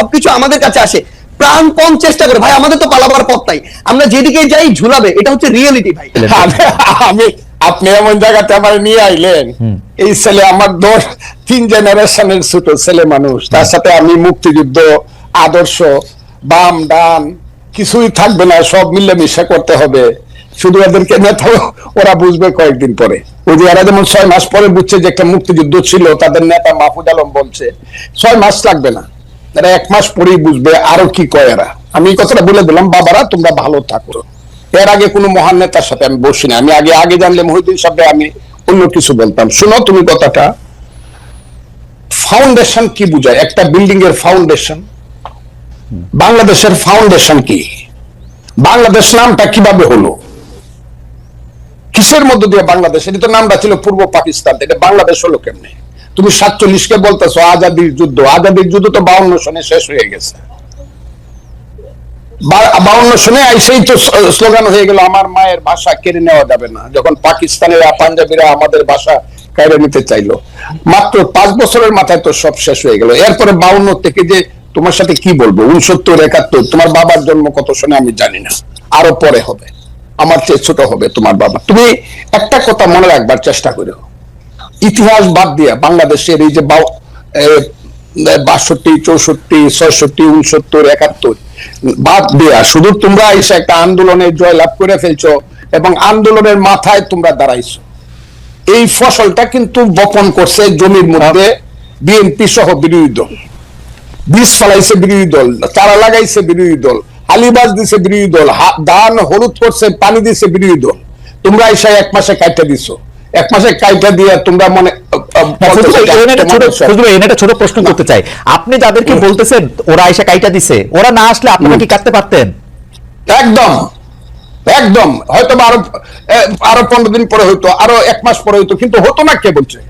সবকিছু আমাদের কাছে আসে। প্রাণপণ চেষ্টা করে। ভাই আমাদের তো পালাবার পথ নাই। আমরা যেদিকে যাই ঝুলাবে। এটা হচ্ছে রিয়েলিটি ভাই। আমি- আমি আপনি এমন জায়গাতে আমার নিয়ে আইলেন। এই ছেলে আমার দোষ তিন জেনারেশনের ছোট ছেলে মানুষ। তার সাথে আমি মুক্তিযুদ্ধ আদর্শ বাম ডান কিছুই থাকবে না। সব মিলেমিশে করতে হবে। শুধু এদেরকে নেতা ওরা বুঝবে কয়েকদিন পরে। ওই যে এরা যেমন ছয় মাস পরে বুঝছে যে একটা মুক্তিযুদ্ধ ছিল তাদের নেতা মাহফুজ আলম বলছে ছয় মাস লাগবে না। এরা এক মাস পরেই বুঝবে আরও কি কয় এরা। আমি এই কথাটা বলে দিলাম, বাবারা, তোমরা ভালো থাকো। এর আগে কোনো মহান নেতার সাথে আমি বসি না আমি আগে আগে জানলে মহিউদ্দিন সাহেব আমি অন্য কিছু বলতাম। শোনো তুমি কথাটা। ফাউন্ডেশন কি বুঝায়? একটা বিল্ডিং এর ফাউন্ডেশন বাংলাদেশের ফাউন্ডেশন কি? বাংলাদেশ নামটা কীভাবে হলো? কিসের মধ্য দিয়ে বাংলাদেশ? এটা তো নামটা ছিল পূর্ব পাকিস্তান। এটা বাংলাদেশ হলো কেমনে? তুমি সাতচল্লিশ কে বলতেছো, আজাদির যুদ্ধ। আজাদির যুদ্ধ তো বাউন্ন সনে শেষ হয়ে গেছে। বাউন্ন সনে সেই তো স্লোগান হয়ে গেল, আমার মায়ের ভাষা কেড়ে নেওয়া যাবে না। যখন পাকিস্তানেরা, পাঞ্জাবিরা আমাদের ভাষা কেড়ে নিতে চাইলো। মাত্র পাঁচ বছরের মাথায় তো সব শেষ হয়ে গেল। এরপরে বাউন্ন থেকে যে তোমার সাথে কি বলব? উনসত্তর একাত্তর, তোমার বাবার জন্ম কত সনে আমি জানি না। আরও পরে হবে। আমার চেয়ে ছোট হবে তোমার বাবা। তুমি একটা কথা মনে রাখবার চেষ্টা করো ইতিহাস বাদ দিয়া বাংলাদেশের এই যে বাষট্টি, চৌষট্টি, ছয়ষট্টি, উনসত্তর, একাত্তর বাদ দিয়া শুধু তোমরা এসে একটা আন্দোলনে জয়লাভ করে ফেলছো এবং আন্দোলনের মাথায় তোমরা দাঁড়াইছো। এই ফসলটা কিন্তু বপন করছে জমির মধ্যে বিএনপি সহ বিরোধী দল। বীজ ফলাইছে বিরোধী দল, চারা লাগাইছে বিরোধী দল আলিবাজ দিছে বিরোধী দল ধান, হলুদ করছে, পানি দিছে বিরোধী দল। তোমরা এসে এক মাসে কাইটা দিছো। এক মাসে কাইটা দিয়ে তোমরা মনে একটা ছোট- প্রশ্ন করতে চাই। আপনি যাদেরকে বলতেছেন ওরা এসে কাইটা দিছে। ওরা না আসলে আপনারা কি কাটতে পারতেন? একদম। একদম। হয়তো বা আরও আরও পনেরো দিন পরে হইতো আরও এক মাস পরে হইতো কিন্তু হতো না কে বলছে?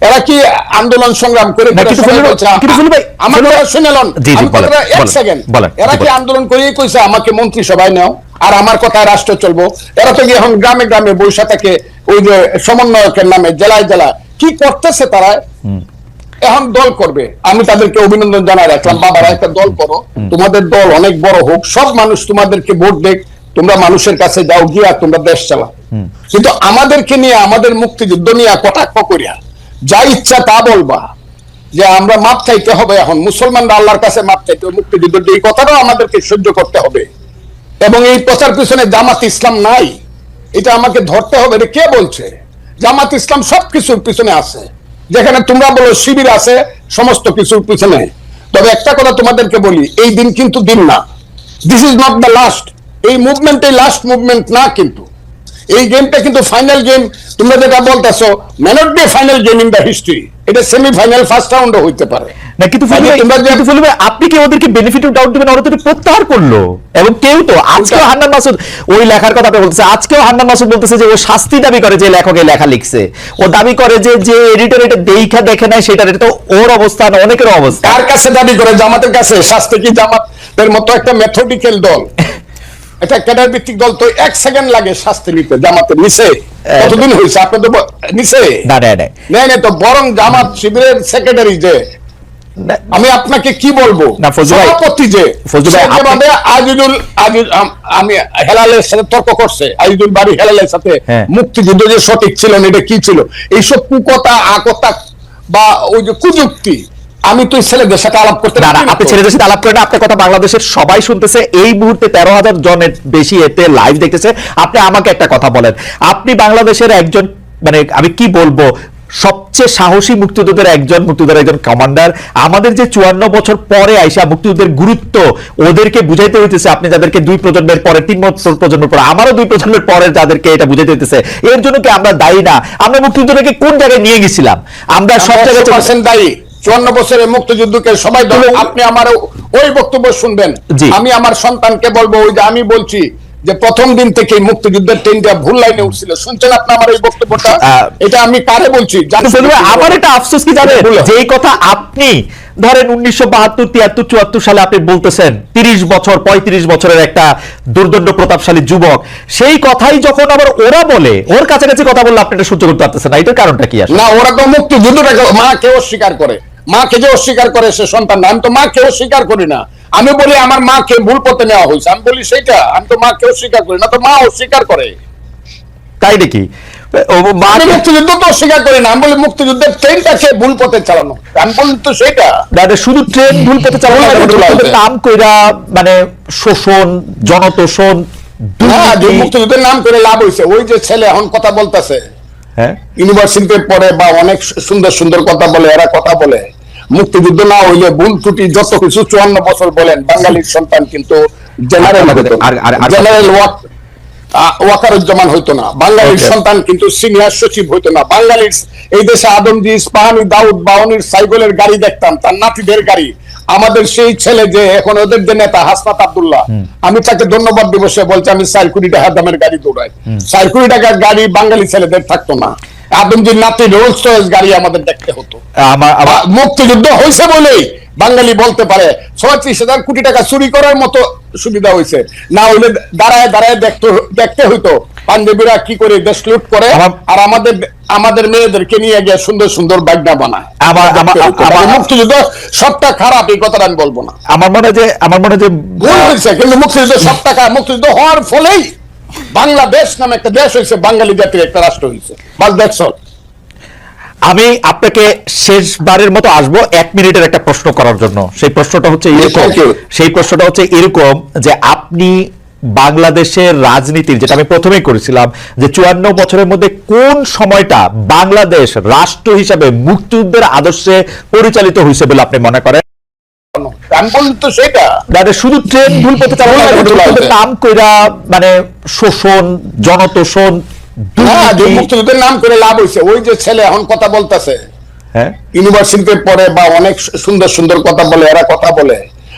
এরা কি আন্দোলন সংগ্রাম করে করে আমার এক সেকেন্ড এরা কি আন্দোলন করেই কইছে আমাকে মন্ত্রী সভায় নাও? আর আমার কথায় রাষ্ট্র চলবো? এরা তো এখন গ্রামে গ্রামে বৈশা থেকে ওই যে সমন্বয়কের নামে জেলায় জেলায়। কি করতেছে তারা? এখন দল করবে। আমি তাদেরকে অভিনন্দন জানাই রাখলাম। বাবারা একটা দল করো। তোমাদের দল অনেক বড় হোক সব মানুষ তোমাদেরকে ভোট দেখ তোমরা মানুষের কাছে যাও গিয়া তোমরা দেশ চালাও। কিন্তু আমাদেরকে নিয়ে আমাদের মুক্তিযুদ্ধ নিয়ে কটাক্ষ করিয়া যা ইচ্ছা তা বলবা। যে আমরা মাপ চাইতে হবে এখন, মুসলমানরা আল্লাহর কাছে মাপ চাইতে হবে মুক্তিযুদ্ধ এই কথাটাও আমাদেরকে সহ্য করতে হবে। এবং এই প্রচার পিছনে জামাত ইসলাম নাই। এটা আমাকে ধরতে হবে, এটা কে বলছে? জামাত ইসলাম সব কিছুর পিছনে আছে। যেখানে তোমরা বলো শিবির আছে, সমস্ত কিছুর পিছনে। তবে একটা কথা তোমাদেরকে বলি, এই দিন কিন্তু দিন না। This is not the last এই মুভমেন্ট এই লাস্ট মুভমেন্ট না কিন্তু। এই গেমটা কিন্তু ফাইনাল গেম তোমরা যেটা বলতেছো mayn't be final game in the history এটা সেমিফাইনাল ফার্স্ট রাউন্ডও হইতে পারে। না কিন্তু তোমরা আপনি কি ওদেরকে বেনিফিট অফ ডাউট দিবেন? ওরা তো প্রত্যাহার করল। এবং কেউ তো আজকেও কোনটা? হান্নান মাসুদ ওই লেখার কথা আপনি বলতেছে আজকেও হান্নান মাসুদ বলতেছে যে ও শাস্তি দাবি করে যে লেখক এই লেখা লিখছে। ও দাবি করে যে যে এডিটর এটা দেখা দেখে নাই সেটা এটা তো ওর অবস্থান অনেকের অবস্থা কার কাছে দাবি করে? জামাতের কাছে? শাস্তি কি জামাতের মতো একটা মেথডিক্যাল দল? এটা ক্যাডার ভিত্তিক দল তো এক সেকেন্ড লাগে শাস্তি নিতে জামাতের নিচে। কতদিন হয়েছে? আপনি তো নিচে? নেই নেই তো বরং জামাত শিবিরের সেক্রেটারি যে। আমি আপনাকে কি বলব? সভাপতি যে যেভাবে আজিজুল আজিজ আমি হেলালের সাথে তর্ক করছে আজিজুল বাড়ি হেলালের সাথে হ্যাঁ। মুক্তিযুদ্ধ যে সঠিক ছিল এটা কি ছিল? এইসব কুকথা আকতা বা ওই যে কুযুক্তি আমি তো ছেলেদের সাথে আলাপ করতে না আপনি ছেলেদের সাথে আলাপ করেন আপনার কথা বাংলাদেশের সবাই শুনতেছে। এই মুহূর্তে তেরো হাজার জনের বেশি এতে লাইভ দেখতেছে। আপনি আমাকে একটা কথা বলেন। আপনি বাংলাদেশের একজন মানে আমি কি বলব সবচেয়ে সাহসী মুক্তিযোদ্ধার একজন মুক্তিযোদ্ধার একজন কমান্ডার আমাদের যে চুয়ান্ন বছর পরে আইসা মুক্তিযুদ্ধের গুরুত্ব ওদেরকে বুঝাইতে হইতেছে আপনি যাদেরকে দুই প্রজন্মের পরে তিন বছর প্রজন্মের পরে আমারও দুই প্রজন্মের পরে যাদেরকে এটা বুঝাইতে হইতেছে। এর জন্য কি আমরা দায়ী না? আমরা মুক্তিযুদ্ধকে কোন জায়গায় নিয়ে গেছিলাম? আমরা সব জায়গায় দায়ী। চুয়ান্ন বছরের মুক্তিযুদ্ধকে সবাই আপনি আমার ওই বক্তব্য শুনবেন। আমি আমার সন্তানকে বলব ওই যে আমি বলছি যে প্রথম দিন থেকে মুক্তিযুদ্ধের ট্রেনটা ভুল লাইনে উঠছিল। শুনছেন আপনি আমার এই বক্তব্যটা? এটা আমি কারে বলছি? আমার এটা আফসোস কি জানেন? যে কথা আপনি ধরেন উনিশশো বাহাত্তর তিয়াত্তর চুয়াত্তর সালে আপনি বলতেছেন তিরিশ বছর পঁয়ত্রিশ বছরের একটা দুর্দণ্ড প্রতাপশালী যুবক। সেই কথাই যখন আবার ওরা বলে ওর কাছাকাছি কথা বললে আপনি এটা সহ্য করতে পারতেছেন না। এটার কারণটা কি আসলে? না ওরা তো মুক্তিযুদ্ধটাকে মা কেউ অস্বীকার করে? মাকে যে অস্বীকার করে সে সন্তান না আমি তো মা কেউ অস্বীকার করি না। আমি বলি আমার মাকে ভুল পথে নেওয়া হয়েছে আমি বলি সেটা আমি তো মা কেউ অস্বীকার করি না তো মা অস্বীকার করে। তাই নাকি? ও মা আমি মুক্তিযুদ্ধ তো অস্বীকার করি না আমি বলি মুক্তিযুদ্ধের ট্রেনটাকে ভুল পথে চালানো? আমি বলি তো সেটা। শুধু ট্রেন ভুল পথে চালানো। নাম কইরা মানে শোষণ জনতোষণ মুক্তিযুদ্ধের নাম করে লাভ হয়েছে ওই যে ছেলে এখন কথা বলতেছে। হ্যাঁ? ইউনিভার্সিটিতে পড়ে বা অনেক সুন্দর সুন্দর কথা বলে এরা কথা বলে। মুক্তিযুদ্ধ না হইলে ভুল ত্রুটি যত কিছু চুয়ান্ন বছর বলেন বাঙালির সন্তান কিন্তু জেনারেল জেনারেল ওয়াকারুজ্জামান হইতো না। বাঙালির সন্তান কিন্তু সিনিয়র সচিব হইতো না। বাঙালির এই দেশে আদমজি ইস্পাহানি দাউদ বাউনির সাইকেলের গাড়ি দেখতাম তার নাতিদের গাড়ি। আমাদের সেই ছেলে যে এখন ওদের যে নেতা হাসনাত আব্দুল্লাহ আমি তাকে ধন্যবাদ দিবসে বলছি আমি চার কোটি টাকা দামের গাড়ি দৌড়াই। চার কোটি টাকার গাড়ি বাঙালি ছেলেদের থাকতো না। আদমজির নাতি রোলস রয়েস গাড়ি আমাদের দেখতে হতো। মুক্তিযুদ্ধ হয়েছে বলেই বাঙালি বলতে পারে ছত্রিশ হাজার কোটি টাকা চুরি করার মতো সুবিধা হয়েছে। না হলে দাঁড়ায় দাঁড়ায় দেখতে দেখতে হইতো। পাঞ্জাবিরা কি করে দেশ লুট করে? আর আমাদের আমাদের মেয়েদেরকে নিয়ে গিয়ে সুন্দর সুন্দর বাগনা বানায়। মুক্তিযুদ্ধ সবটা খারাপ এই কথাটা আমি বলব না। আমার মনে যে আমার মনে যে ভুল হয়েছে কিন্তু মুক্তিযুদ্ধ সব টাকা মুক্তিযুদ্ধ হওয়ার ফলেই বাংলাদেশ নামে একটা দেশ হয়েছে বাঙালি জাতির একটা রাষ্ট্র হয়েছে। বাস দ্যাটস অল আমি আপনাকে শেষবারের মতো আসব এক মিনিটের একটা প্রশ্ন করার জন্য। সেই প্রশ্নটা হচ্ছে এরকম সেই প্রশ্নটা হচ্ছে এরকম যে আপনি বাংলাদেশের রাজনীতির যেটা আমি প্রথমেই করেছিলাম যে চুয়ান্ন বছরের মধ্যে কোন সময়টা বাংলাদেশ রাষ্ট্র হিসাবে মুক্তিযুদ্ধের আদর্শে পরিচালিত হয়েছে বলে আপনি মনে করেন? তো সেটা। মানে শুধু ট্রেন ভুল পথে নাম কইরা মানে শোষণ জনতোষণ হ্যাঁ যে দুর্নীতি, মুক্তিযুদ্ধের নাম করে লাভ হয়েছে। ওই যে ছেলে এখন কথা বলতেছে। হ্যাঁ। ইউনিভার্সিটিতে পড়ে বা অনেক সুন্দর সুন্দর কথা বলে এরা কথা বলে।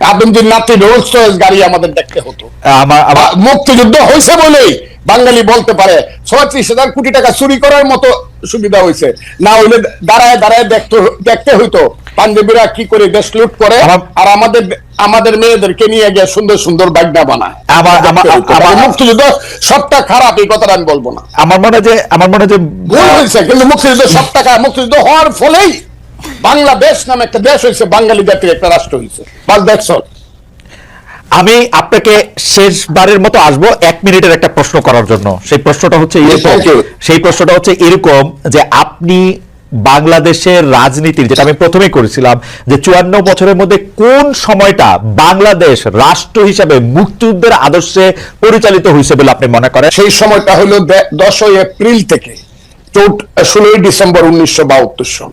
আদমজির নাতি রোলস রয়েস গাড়ি আমাদের দেখতে হতো। মুক্তিযুদ্ধ হয়েছে বলেই বাঙালি বলতে পারে ছত্রিশ হাজার কোটি টাকা চুরি করার মতো সুবিধা হয়েছে। না হইলে দাঁড়ায় দাঁড়ায় দেখতে দেখতে হইতো পাঞ্জাবিরা কি করে দেশ লুট করে আর আমাদের আমাদের মেয়েদেরকে নিয়ে গিয়ে সুন্দর সুন্দর বাগনা বানায়। আমার- মুক্তিযুদ্ধ সবটা খারাপ এই কথাটা আমি বলব না। আমার মনে হয় যে আমার মনে যে ভুল হয়েছে কিন্তু মুক্তিযুদ্ধ সব টাকা মুক্তিযুদ্ধ হওয়ার ফলেই বাংলাদেশ নামে একটা দেশ হয়েছে বাঙালি জাতির একটা রাষ্ট্র হয়েছে বাস দ্যাটস অল আমি আপনাকে শেষবারের মতো আসব এক মিনিটের একটা প্রশ্ন করার জন্য। সেই প্রশ্নটা হচ্ছে এরকম। সেই প্রশ্নটা হচ্ছে এরকম যে আপনি বাংলাদেশের রাজনীতির যেটা আমি প্রথমেই করেছিলাম যে চুয়ান্ন বছরের মধ্যে কোন সময়টা বাংলাদেশ রাষ্ট্র হিসাবে মুক্তিযুদ্ধের আদর্শে পরিচালিত হয়েছে বলে আপনি মনে করেন? সেই সময়টা হলো দশই এপ্রিল থেকে ষোলোই ডিসেম্বর উনিশশো বাহাত্তর সন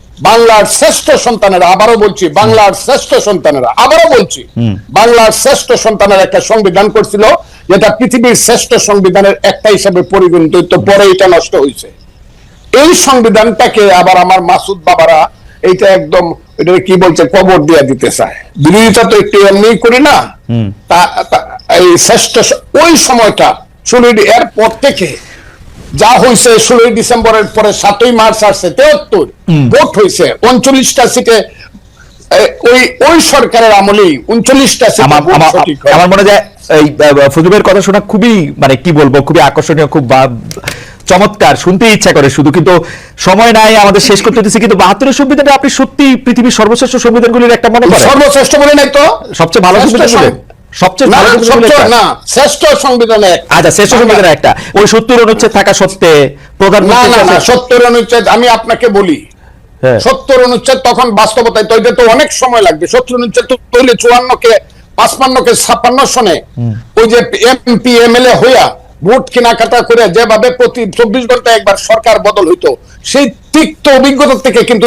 বাংলার শ্রেষ্ঠ সন্তানেরা আবারও বলছি বাংলার শ্রেষ্ঠ সন্তানেরা আবারও বলছি বাংলার শ্রেষ্ঠ সন্তানের একটা সংবিধান করছিল যেটা পৃথিবীর শ্রেষ্ঠ সংবিধানের একটা হিসাবে পরিগণিত পরে এটা নষ্ট হয়েছে। এই সংবিধানটাকে আবার আমার মাসুদ বাবারা এইটা একদম এটা কি বলছে কবর দিয়ে দিতে চায়। বিরোধিতা তো একটু এমনি করি না তা- এই শ্রেষ্ঠ ওই সময়টা ডি- এর পর থেকে যা হয়েছে ষোলোই ডিসেম্বরের পরে সাতই মার্চ আসছে তেহত্তর। ভোট হয়েছে উনচল্লিশটা সিটে ওই ওই সরকারের আমলেই উনচল্লিশটা আমার মনে যায় এই ফজুবের কথা শোনা খুবই মানে কি বলব খুবই আকর্ষণীয় খুব চমৎকার। শুনতে ইচ্ছা করে শুধু কিন্তু সময় নাই আমাদের শেষ করতে হচ্ছে কিন্তু বাহাত্তরের সংবিধানটা আপনি সত্যি পৃথিবীর সর্বশ্রেষ্ঠ সংবিধানগুলির একটা মনে করেন? সর্বশ্রেষ্ঠ বলে নাই তো? সবচেয়ে ভালো সংবিধান সবচেয়ে না ভালো সংবিধান সবচেয়ে- শ্রেষ্ঠ সংবিধানে এক। আচ্ছা একটা। ওই সত্তর অনুচ্ছেদ থাকা সত্ত্বে প্রধানমন্ত্রী না না সত্তর অনুচ্ছেদ আমি আপনাকে বলি। হ্যাঁ। সত্তর অনুচ্ছেদ তখন বাস্তবতায় তৈরি তো অনেক সময় লাগবে। সত্তর অনুচ্ছেদ তো তৈরি চুয়ান্ন কে পাঁচপান্ন কে ছাপ্পান্ন সনে ওই যে এমপি এ হইয়া ভোট কেনাকাটা করে যেভাবে প্রতি চব্বিশ ঘণ্টা একবার সরকার বদল হইতো সেই তিক্ত অভিজ্ঞতা থেকে কিন্তু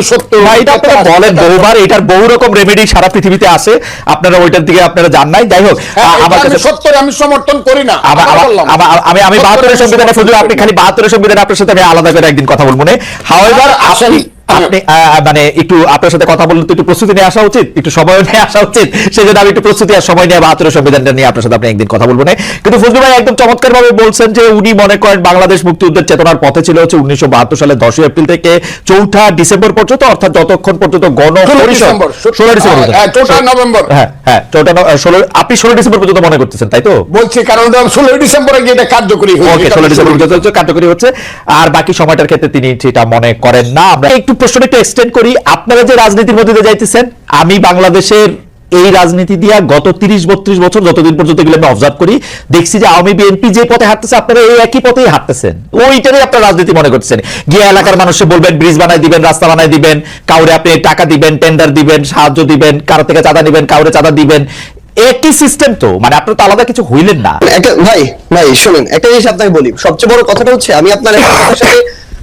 আপনারা বলেন বহুবার এটার বহু রকম রেমেডি সারা পৃথিবীতে আছে। আপনারা ওইটার দিকে আপনারা জান নাই। যাই হোক হ্যাঁ, আমার আমি কাছে সত্তর আমি সমর্থন করি না। আমি আমি বাহাত্তরের সংবিধানে ফজল আপনি খালি বাহাত্তরের সংবিধানে আপনার সাথে আমি আলাদা করে একদিন কথা বলব। না হাওয়েভার আসেন। আপনি আপনি মানে একটু আপনার সাথে কথা বললে তো একটু প্রস্তুতি নিয়ে আসা উচিত একটু সময় নিয়ে আসা উচিত সেই জন্য আমি একটু প্রস্তুতি আর সময় নিয়ে বাহাত্তরের সংবিধানটা নিয়ে আপনার সাথে আপনি একদিন কথা বলব না কিন্তু ফজলু ভাই একদম চমৎকার ভাবে বলছেন যে উনি মনে করেন বাংলাদেশ মুক্তিযুদ্ধের চেতনার পথে ছিল হচ্ছে উনিশশো বাহাত্তর সালের দশই এপ্রিল থেকে চৌঠা ডিসেম্বর পর্যন্ত অর্থাৎ যতক্ষণ পর্যন্ত গণ পরিষদ। ষোলো ডিসেম্বর হ্যাঁ, চৌঠা নভেম্বর। হ্যাঁ হ্যাঁ চৌঠা ষোলো আপনি ষোলো ডিসেম্বর পর্যন্ত মনে করতেছেন তাই তো বলছি কারণ ষোলোই ডিসেম্বরে গিয়ে এটা কার্যকরী। ওকে ষোলো ডিসেম্বর পর্যন্ত কার্যকরী হচ্ছে আর বাকি সময়টার ক্ষেত্রে তিনি সেটা মনে করেন না আমরা একটু প্রশ্নটা একটু এক্সটেন্ড করি। আপনারা যে রাজনীতির মধ্যে যাইতেছেন, আমি বাংলাদেশের এই রাজনীতি দিয়া গত তিরিশ, বত্রিশ বছর যতদিন পর্যন্ত এগুলো আমি অবজার্ভ করি, দেখছি যে আওয়ামী বিএনপি যে পথে হাঁটতেছে, আপনারা এই একই পথেই হাঁটতেছেন। ওইটারই আপনার রাজনীতি মনে করছেন। গিয়ে এলাকার মানুষে বলবেন ব্রিজ বানাই দিবেন, রাস্তা বানাই দিবেন, কাউরে আপনি টাকা দিবেন টেন্ডার দিবেন, সাহায্য দিবেন, কারও থেকে চাঁদা দিবেন কাউরে চাঁদা দিবেন। একই সিস্টেম তো মানে আপনার তো আলাদা কিছু হইলেন না। একটা ভাই ভাই, শোনেন, একটা জিনিস আপনাকে বলি। সবচেয়ে বড় কথাটা হচ্ছে, আমি আপনার সাথে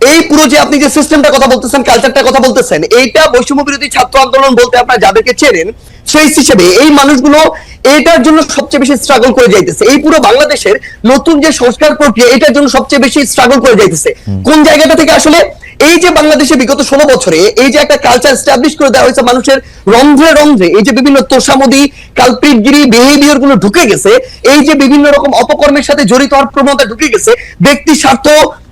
এই পুরো যে আপনি যে সিস্টেমটা কথা বলতেছেন কালচারটার কথা বলতেছেন এইটা বৈষম্য বিরোধী ছাত্র আন্দোলন বলতে আপনারা যাদেরকে চেনেন সেই হিসেবে এই মানুষগুলো এটার জন্য সবচেয়ে বেশি স্ট্রাগল করে যাইতেছে। এই পুরো বাংলাদেশের নতুন যে সংস্কার প্রক্রিয়া এটার জন্য সবচেয়ে বেশি স্ট্রাগল করে যাইতেছে। কোন জায়গাটা থেকে আসলে এই যে বাংলাদেশে বিগত ষোলো বছরে এই যে একটা কালচার স্টাবলিশ করে দেওয়া হয়েছে মানুষের রন্ধ্রে রন্ধ্রে এই যে বিভিন্ন তোষামদি কালপ্রিটগিরি বিহেভিয়ারগুলো ঢুকে গেছে এই যে বিভিন্ন রকম অপকর্মের সাথে জড়িত হওয়ার প্রবণতা ঢুকে গেছে ব্যক্তি স্বার্থ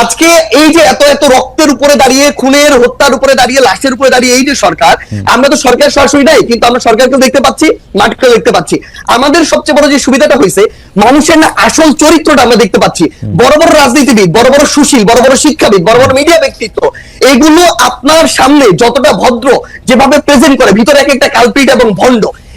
আজকে এই যে এত এত রক্তের উপরে দাঁড়িয়ে খুনের হত্যার উপরে দাঁড়িয়ে লাশের উপরে দাঁড়িয়ে এই যে সরকার আমরা তো সরকার সরাসরি নাই কিন্তু আমরা সরকারকেও দেখতে পাচ্ছি মাঠকেও দেখতে পাচ্ছি। আমাদের সবচেয়ে বড় যে সুবিধাটা হয়েছে মানুষের না আসল চরিত্রটা আমরা দেখতে পাচ্ছি। বড় বড় রাজনীতিবিদ বড় বড় সুশীল বড় বড় শিক্ষাবিদ বড় বড় মিডিয়া ব্যক্তিত্ব এগুলো আপনার সামনে যতটা ভদ্র যেভাবে প্রেজেন্ট করে ভিতরে এক একটা কালপিট এবং ভণ্ড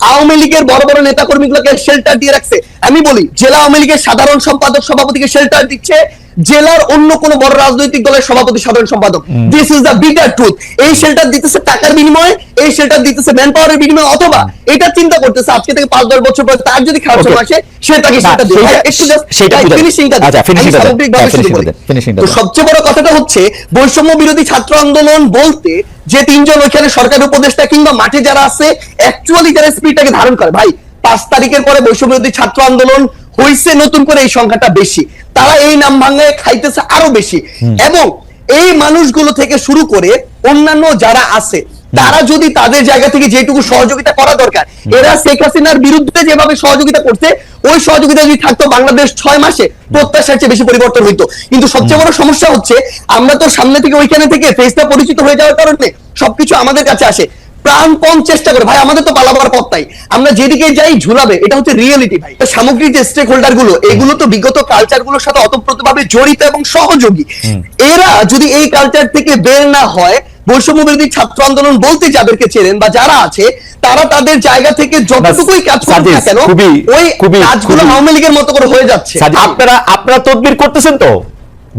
আওয়ামী লীগের বড় বড় নেতা কর্মীগুলোকে শেল্টার দিয়ে রাখছে আমি বলি জেলা আওয়ামী লীগের সাধারণ সম্পাদক সভাপতিকে শেল্টার দিচ্ছে জেলার অন্য কোন বড় রাজনৈতিক দলের সভাপতি সাধারণ সম্পাদক this is the bitter truth এই শেল্টার দিতেছে টাকার বিনিময়ে এই শেল্টার দিতেছে ম্যান পাওয়ারের বিনিময়ে অথবা এটা চিন্তা করতেছে আজকে থেকে পাঁচ দশ বছর পর তার যদি খারাপ. সময় আসে সে তাকে না, শেল্টার দিবে সেইটা- ভাই, একটু just সেইটা ভাই, বুঝাই। finishing টা দিই। আচ্ছা। সামগ্রিকভাবে হ্যাঁ, শুরু করি। তো সবচেয়ে বড় কথাটা হচ্ছে বৈষম্য বিরোধী ছাত্র আন্দোলন বলতে যে তিনজন ওইখানে সরকারি উপদেষ্টা কিংবা মাঠে যারা আছে অ্যাকচুয়ালি যারা স্পিডটাকে ধারণ করে। ভাই পাঁচ তারিখের পরে বৈষম্যবিরোধী ছাত্র আন্দোলন হয়েছে নতুন করে এই সংখ্যাটা বেশি। তারা এই নাম ভাঙায় খাইতেছে আরও বেশি। এবং এই মানুষগুলো থেকে শুরু করে অন্যান্য যারা আছে, তারা যদি তাদের জায়গা থেকে যেটুকু সহযোগিতা করা দরকার, এরা শেখ হাসিনার বিরুদ্ধে যেভাবে সহযোগিতা করছে, ওই সহযোগিতা যদি থাকতো বাংলাদেশ ছয় মাসে প্রত্যাশার চেয়ে বেশি পরিবর্তন হইতো। কিন্তু সবচেয়ে বড় সমস্যা হচ্ছে, আমরা তো সামনে থেকে ওইখানে থেকে ফেসটা পরিচিত হয়ে যাওয়ার কারণে সবকিছু আমাদের কাছে আসে। প্রাণপণ চেষ্টা করে। ভাই আমাদের তো পালাবার পথ নাই। আমরা যেদিকে যাই ঝুলাবে। এটা হচ্ছে রিয়েলিটি ভাই। তো সামগ্রিক যে স্টেক হোল্ডারগুলো এগুলো তো বিগত কালচারগুলোর সাথে অতপ্রতভাবে জড়িত এবং সহযোগী। এরা যদি এই কালচার থেকে বের না হয় বৈষম্য বিরোধী ছাত্র আন্দোলন বলতে যাদেরকে চেনেন বা যারা আছে তারা তাদের জায়গা থেকে যতটুকুই কাজ করুক কেন ওই কাজগুলো আওয়ামী লীগের মতো করে হয়ে যাচ্ছে। আপনারা আপনারা তদবির করতেছেন তো?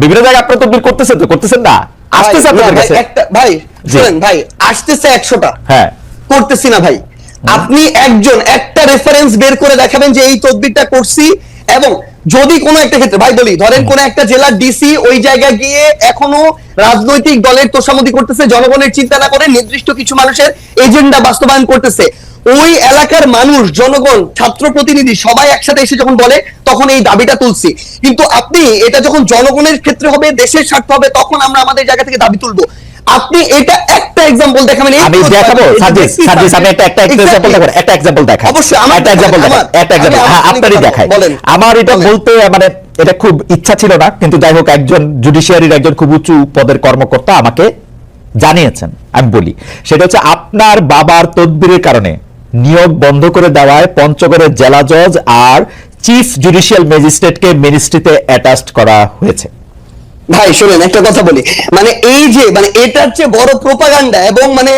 বিভিন্ন জায়গায় আপনারা তদবির করতেছেন তো? করতেছেন না? আসতেছে আপনাদের কাছে। একটা ভাই শুনেন ভাই আসতেছে একশোটা। হ্যাঁ। করতেছি না ভাই। আপনি একজন একটা রেফারেন্স বের করে দেখাবেন যে এই তদবিরটা করছি এবং যদি কোনো একটা ক্ষেত্রে ভাই বলি ধরেন কোন একটা জেলার ডিসি ওই জায়গায় গিয়ে এখনও রাজনৈতিক দলের তোষামতি করতেছে জনগণের চিন্তা না করে নির্দিষ্ট কিছু মানুষের এজেন্ডা বাস্তবায়ন করতেছে। ওই এলাকার মানুষ জনগণ ছাত্র প্রতিনিধি সবাই একসাথে এসে যখন বলে তখন এই দাবিটা তুলছি। কিন্তু আপনি এটা যখন জনগণের ক্ষেত্রে হবে দেশের স্বার্থ হবে তখন আমরা আমাদের জায়গা থেকে দাবি তুলবো। আপনি এটা একটা এক্সাম্পল দেখাবেন আমি দেখাবো? সাজিদ ব্যক্তি আমি একটা একটা. এক্সাম্পল দেখাবো একটা এক্সাম্পল দেখাই। অবশ্যই, আমার- একটা এক্সাম্পল দেখাই একটা এক্সাম্পল হ্যাঁ আপনারই দেখাই। আমার এটা বলতে মানে এটা খুব ইচ্ছা ছিল না কিন্তু যাই হোক একজন জুডিশিয়ারির একজন খুব উঁচু পদের কর্মকর্তা আমাকে জানিয়েছেন আমি বলি। সেটা হচ্ছে আপনার বাবার তদবিরের কারণে নিয়োগ বন্ধ করে দেওয়ায় পঞ্চগড়ের জেলা জজ আর চিফ জুডিশিয়াল ম্যাজিস্ট্রেটকে মিনিস্ট্রিতে অ্যাটাচড করা হয়েছে। ভাই শুনেন একটা কথা বলি। মানে এই যে মানে এটার চেয়ে বড় প্রোপাগান্ডা এবং মানে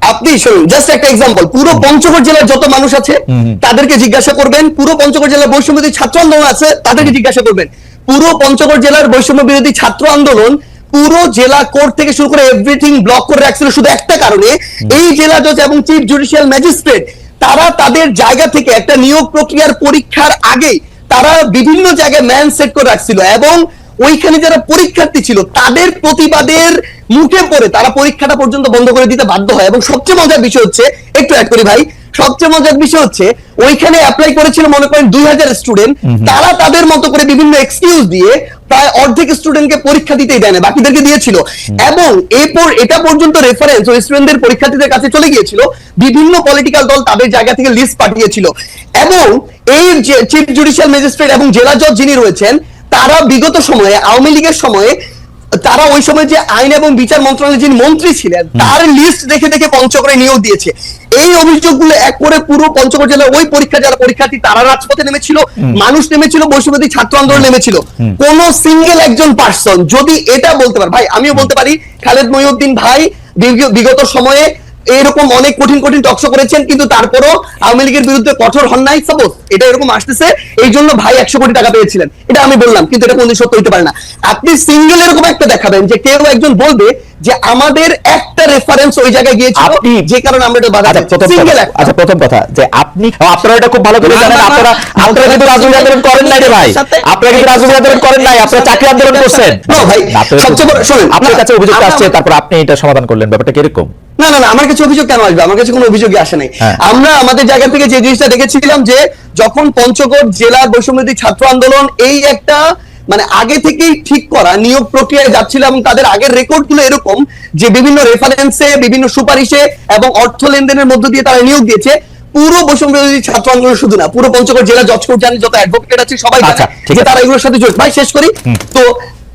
আপনি শুনুন জাস্ট একটা এক্সাম্পল পুরো পঞ্চগড় জেলার যত মানুষ আছে তাদেরকে জিজ্ঞাসা করবেন পুরো পঞ্চগড় জেলার বৈষম্য বিরোধী ছাত্র আন্দোলন আছে তাদেরকে জিজ্ঞাসা করবেন পুরো পঞ্চগড় জেলার বৈষম্য বিরোধী ছাত্র আন্দোলন পুরো জেলা কোর্ট থেকে শুরু করে এভরিথিং ব্লক করে রাখছিল শুধু একটা কারণে। এই জেলা জজ এবং চিফ জুডিশিয়াল ম্যাজিস্ট্রেট তারা তাদের জায়গা থেকে একটা নিয়োগ প্রক্রিয়ার পরীক্ষার আগে তারা বিভিন্ন জায়গায় ম্যান সেট করে রাখছিল এবং ওইখানে যারা পরীক্ষার্থী ছিল তাদের প্রতিবাদের মুখে পড়ে তারা পরীক্ষাটা পর্যন্ত বন্ধ করে দিতে বাধ্য হয়। এবং সবচেয়ে মজার বিষয় হচ্ছে একটু অ্যাড করি ভাই সবচেয়ে মজার বিষয় হচ্ছে ওইখানে অ্যাপ্লাই করেছিল মনে করেন দুই হাজার স্টুডেন্ট তারা তাদের মতো করে বিভিন্ন এক্সকিউজ দিয়ে প্রায় অর্ধেক স্টুডেন্টকে পরীক্ষা দিতেই দেয় না বাকিদেরকে দিয়েছিল। এবং এরপর এটা পর্যন্ত রেফারেন্স ওই স্টুডেন্টদের পরীক্ষার্থীদের কাছে চলে গিয়েছিল বিভিন্ন পলিটিক্যাল দল তাদের জায়গা থেকে লিস্ট পাঠিয়েছিল। এবং এই যে চিফ জুডিশিয়াল ম্যাজিস্ট্রেট এবং জেলা জজ যিনি রয়েছেন তারা বিগত সময়ে আওয়ামী লীগের সময়ে তারা ওই সময় যে আইন এবং বিচার মন্ত্রণালয়ের যিনি মন্ত্রী ছিলেন তার লিস্ট দেখে দেখে পঞ্চগড়ে নিয়োগ দিয়েছে। এই অভিযোগগুলো এক করে পুরো পঞ্চগড় জেলার ওই পরীক্ষা যারা পরীক্ষার্থী তারা রাজপথে নেমেছিল মানুষ নেমেছিল বৈষম্যবাদী ছাত্র আন্দোলন নেমেছিল। কোন সিঙ্গেল একজন পার্সন যদি এটা বলতে পারে ভাই আমিও বলতে পারি খালেদ মহিউদ্দিন ভাই বিগত সময়ে এরকম অনেক কঠিন কঠিন টকশো করেছেন কিন্তু তারপরও আওয়ামী লীগের বিরুদ্ধে কঠোর হন নাই। সাপোজ এটা এরকম আসতেছে এই জন্য ভাই একশো কোটি টাকা পেয়েছিলেন। এটা আমি বললাম কিন্তু এটা কোনদিন সত্য হইতে পারে না। আপনি সিঙ্গেল এরকম একটা দেখাবেন যে কেউ একজন বলবে যে আমাদের একটা রেফারেন্স ওই জায়গায় গিয়েছিল আপনি যে কারণে আমরা এটা বাধা আচ্ছা প্রথম সিঙ্গেল আচ্ছা প্রথম কথা যে আপনি আপনারা এটা খুব ভালো করে জানেন আপনারা আপনারা কিন্তু রাজনৈতিক আন্দোলন করেন নাই রে ভাই। আপনারা কিন্তু রাজনৈতিক আন্দোলন করেন নাই আপনারা চাকরি আন্দোলন করছেন। না, ভাই, সবচেয়ে বড়- শুনুন আপনার কাছে অভিযোগ আসছে তারপর আপনি এটা সমাধান করলেন ব্যাপারটা কীরকম? না না না আমার কাছে অভিযোগ কেন আসবে? আমার কাছে কোনো অভিযোগই আসে নাই। হ্যাঁ। আমরা আমাদের জায়গা থেকে যে জিনিসটা দেখেছিলাম যে যখন পঞ্চগড় জেলার বৈষম্যদী ছাত্র আন্দোলন এই একটা মানে আগে থেকেই ঠিক করা নিয়োগ প্রক্রিয়ায় যাচ্ছিল এবং তাদের আগের রেকর্ডগুলো এরকম যে বিভিন্ন রেফারেন্সে বিভিন্ন সুপারিশে এবং অর্থ লেনদেনের মধ্য দিয়ে তারা নিয়োগ দিয়েছে পুরো বৈষম্য বিরোধী ছাত্র আন্দোলন শুধু না পুরো পঞ্চগড় জেলা জজ কোর্ট জানি যত অ্যাডভোকেট আছে সবাই জানে আচ্ছা, যে আছে। তারা এগুলোর সাথে জড়িত। ভাই শেষ করি। তো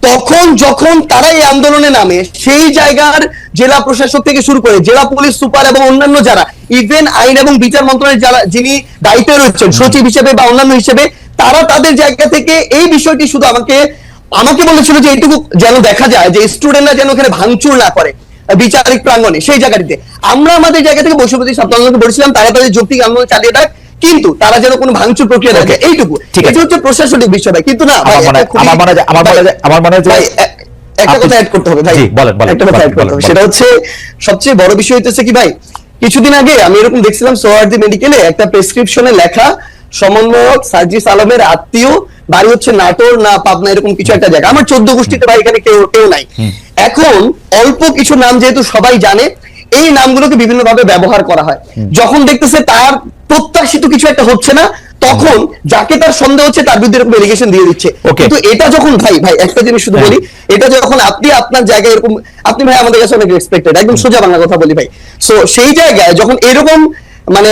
তখন যখন তারা এই আন্দোলনে নামে, সেই জায়গার জেলা প্রশাসক থেকে শুরু করে জেলা পুলিশ, সুপার এবং অন্যান্য যারা ইভেন আইন এবং বিচার মন্ত্রণালয়ের যারা, যিনি দায়িত্বে রয়েছেন, সচিব হিসেবে বা অন্যান্য হিসেবে, তারা তাদের জায়গা থেকে এই বিষয়টি শুধু আমাকে আমাকে বলেছিল যে এইটুকু যেন দেখা যায়, যে স্টুডেন্টরা যেন ওখানে ভাঙচুর না করে, বিচারিক প্রাঙ্গণে, সেই জায়গাটিতে। আমরা আমাদের জায়গা থেকে বসুপতি আন্দোলনকে বলেছিলাম, তারা তাদের যৌক্তিক আন্দোলন চালিয়ে দেয় কিন্তু তারা যেন কোনো ভাঙচুর প্রক্রিয়া দেখে এইটুকু। ঠিক আছে। এটা হচ্ছে প্রশাসনিক বিষয় ভাই কিন্তু না আমার মনে আমার মনে হয়- আমার মনে হয়- আমার মনে হয় ভাই, একটা কথা অ্যাড করতে হবে ভাই। বলেন, বলেন, একটা কথা অ্যাড করতে হবে। সেটা হচ্ছে সবচেয়ে বড় বিষয় হইতেছে কি ভাই কিছুদিন আগে আমি এরকম দেখছিলাম সোহার্দি মেডিকেলে একটা প্রেসক্রিপশনে লেখা সমন্বয়ক সার্জিস আলমের আত্মীয় বাড়ি হচ্ছে নাটোর না পাবনা এরকম কিছু একটা জায়গা। আমার চোদ্দ গোষ্ঠীতে ভাই এখানে কেউ কেউ নাই। এখন অল্প কিছু নাম যেহেতু সবাই জানে এই নামগুলোকে বিভিন্ন ভাবে ব্যবহার করা হয় যখন দেখতেছে তার প্রত্যাশিত কিছু একটা হচ্ছে না তখন যাকে তার সন্দেহ হচ্ছে তার বিরুদ্ধে এরকম এলিগেশন দিয়ে দিচ্ছে. কিন্তু এটা যখন ভাই ভাই একটা জিনিস শুধু হ্যাঁ। বলি এটা যখন আপনি আপনার জায়গায় এরকম আপনি ভাই আমাদের কাছে অনেক রেসপেক্টেড একদম সোজা বাংলা কথা বলি ভাই সো সেই জায়গায় যখন এরকম মানে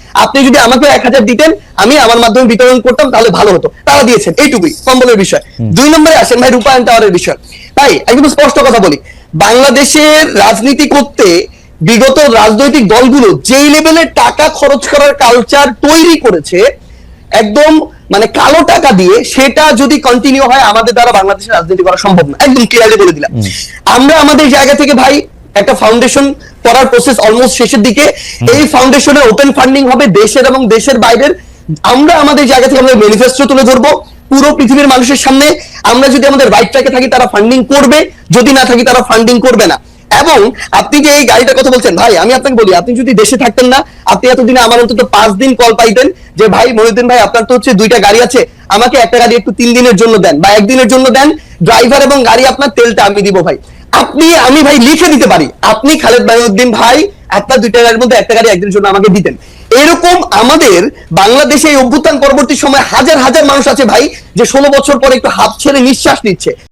আপনি যদি আমাকে এক হাজার দিতেন আমি আমার মাধ্যমে বিতরণ করতাম তাহলে ভালো হতো। তারা দিয়েছেন এইটুকুই কম্বলের বিষয়। দুই নম্বরে আসেন ভাই রূপায়ণ টাওয়ারের বিষয়। ভাই একদম স্পষ্ট কথা বলি বাংলাদেশের রাজনীতি করতে বিগত রাজনৈতিক দলগুলো যেই লেভেলে টাকা খরচ করার কালচার তৈরি করেছে একদম মানে কালো টাকা দিয়ে সেটা যদি কন্টিনিউ হয় আমাদের দ্বারা বাংলাদেশের রাজনীতি করা সম্ভব না। একদম ক্লিয়ারলি বলে দিলাম। আমরা আমাদের জায়গা থেকে ভাই একটা ফাউন্ডেশন করার প্রসেস অলমোস্ট শেষের দিকে। এই ফাউন্ডেশনের ওপেন ফান্ডিং হবে দেশের এবং দেশের বাইরের। আমরা আমাদের জায়গা থেকে আমাদের ম্যানিফেস্টো তুলে ধরবো পুরো পৃথিবীর মানুষের সামনে। আমরা যদি আমাদের রাইট ট্র্যাকে থাকি তারা ফান্ডিং করবে। যদি না থাকি তারা ফান্ডিং করবে না। এবং আপনি যে এই গাড়িটার কথা বলছেন ভাই আমি আপনাকে বলি আপনি যদি দেশে থাকতেন না আপনি এতদিনে আমার অন্তত পাঁচ দিন কল পাইতেন যে ভাই মহিউদ্দিন ভাই আপনার তো হচ্ছে দুইটা গাড়ি আছে আমাকে একটা গাড়ি একটু তিন দিনের জন্য দেন বা একদিনের জন্য দেন। ড্রাইভার এবং গাড়ি আপনার তেলটা আমি দিব ভাই। আপনি, আমি ভাই লিখে দিতে পারি। আপনি খালেদ বাহিউদ্দিন ভাই আপনার দুইটা গাড়ির মধ্যে একটা গাড়ি একদিনের জন্য আমাকে দিতেন। এরকম আমাদের বাংলাদেশে এই অভ্যুত্থান পরবর্তী সময় হাজার হাজার মানুষ আছে ভাই, যে ষোলো বছর পরে একটু হাফ ছেড়ে নিঃশ্বাস নিচ্ছে।